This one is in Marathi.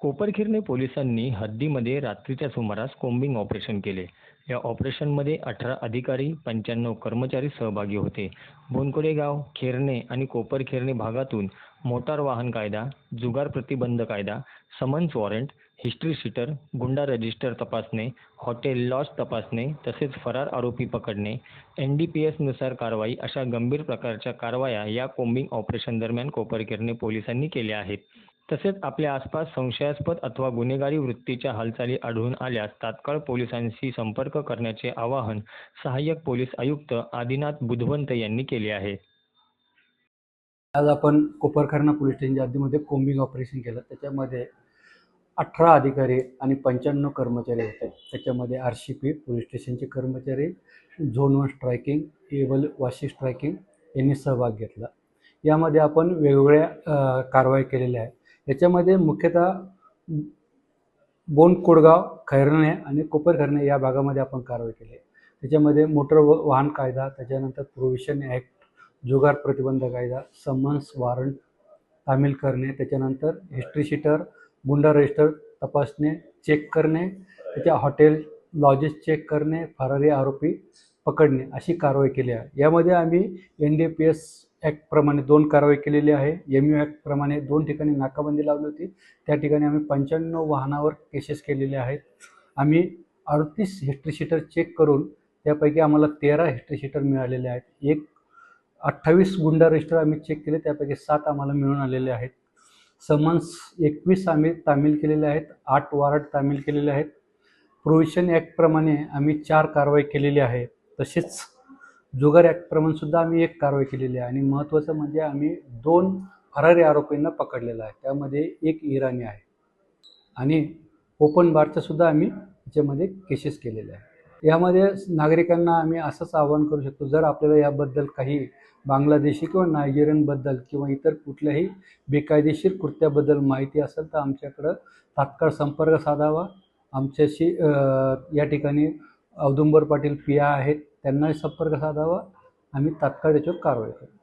कोपरखिरणे पोलिसांनी हद्दीमध्ये रात्रीच्या सुमारास कोम्बिंग ऑपरेशन केले. या ऑपरेशनमध्ये अठरा अधिकारी पंच्याण्णव कर्मचारी सहभागी होते. बोनकोडे गाव खेरणे आणि कोपरखेरणे भागातून मोटार वाहन कायदा जुगार प्रतिबंध कायदा समन्स वॉरंट हिस्ट्री शीटर गुंडा रजिस्टर तपासणे हॉटेल लॉज तपासणे तसेच फरार आरोपी पकडणे एन डी पी एसनुसार कारवाई अशा गंभीर प्रकारच्या कारवाया या कोम्बिंग ऑपरेशन दरम्यान कोपरखेरणे पोलिसांनी केल्या आहेत. तसेच आपल्या आसपास संशयास्पद अथवा गुन्हेगारी वृत्तीच्या हालचाली आढळून आल्यास तात्काळ पोलिसांशी संपर्क करण्याचे आवाहन सहाय्यक पोलीस आयुक्त आदिनाथ बुधवंत यांनी केले आहे. आज आपण कोपरखरणा पोलीस स्टेशनच्या हद्दीमध्ये कोम्बिंग ऑपरेशन केलं त्याच्यामध्ये अठरा अधिकारी आणि पंच्याण्णव कर्मचारी होते. त्याच्यामध्ये आर सी पी पोलीस स्टेशनचे कर्मचारी zone one striking able Vashi striking यांनी सहभाग घेतला. यामध्ये आपण वेगवेगळ्या कारवाई केलेल्या आहे याच्यामध्ये मुख्यतः बोन कोडगाव खैरणे आणि कोपरखैरणे या भागामध्ये आपण कारवाई केली आहे. त्याच्यामध्ये मोटर व- वाहन कायदा त्याच्यानंतर प्रोव्हिशन ॲक्ट जुगार प्रतिबंध कायदा समन्स वॉरंट तामील करणे त्याच्यानंतर हिस्ट्री शीटर गुंडा रजिस्टर तपासणे चेक करणे त्याच्या हॉटेल लॉजेस चेक करणे फरारी आरोपी पकडणे अशी कारवाई केली आहे. यामध्ये आम्ही एन डी पी एस ॲक्टप्रमाणे दोन कारवाई केलेली आहे. एम यू ॲक्टप्रमाणे दोन ठिकाणी नाकाबंदी लावली होती. त्या ठिकाणी आम्ही पंच्याण्णव वाहनावर केसेस केलेले आहेत. आम्ही अडतीस हिस्ट्री शीटर चेक करून त्यापैकी आम्हाला तेरा हिस्ट्री शीटर मिळालेले आहेत. एक अठ्ठावीस गुंडा रजिस्टर आम्ही चेक केले. त्यापैकी सात आम्हाला मिळून आलेले आहेत. समन्स एकवीस आम्ही तामील केलेले आहेत. आठ वॉरंट तामील केलेले आहेत. प्रोव्हिशन ॲक्टप्रमाणे आम्ही चार कारवाई केलेली आहे. तसेच जुगार ॲक्टप्रमाणे सुद्धा आम्ही एक कारवाई केलेली आहे. आणि महत्त्वाचं म्हणजे आम्ही दोन फरारी आरोपींना पकडलेलं आहे. त्यामध्ये एक इराणी आहे. आणि ओपन बारचं सुद्धा आम्ही याच्यामध्ये केसेस केलेले आहे. यामध्ये नागरिकांना आम्ही असंच आवाहन करू शकतो जर आपल्याला याबद्दल काही बांगलादेशी किंवा नायजेरियनबद्दल किंवा इतर कुठल्याही बेकायदेशीर कृत्याबद्दल माहिती असेल तर आमच्याकडं तात्काळ संपर्क साधावा. आमच्याशी या ठिकाणी औदुंबर पाटील पिया आहेत. त्यांनाही संपर्क साधावा. आम्ही तात्काळ त्याच्यावर कारवाई करू.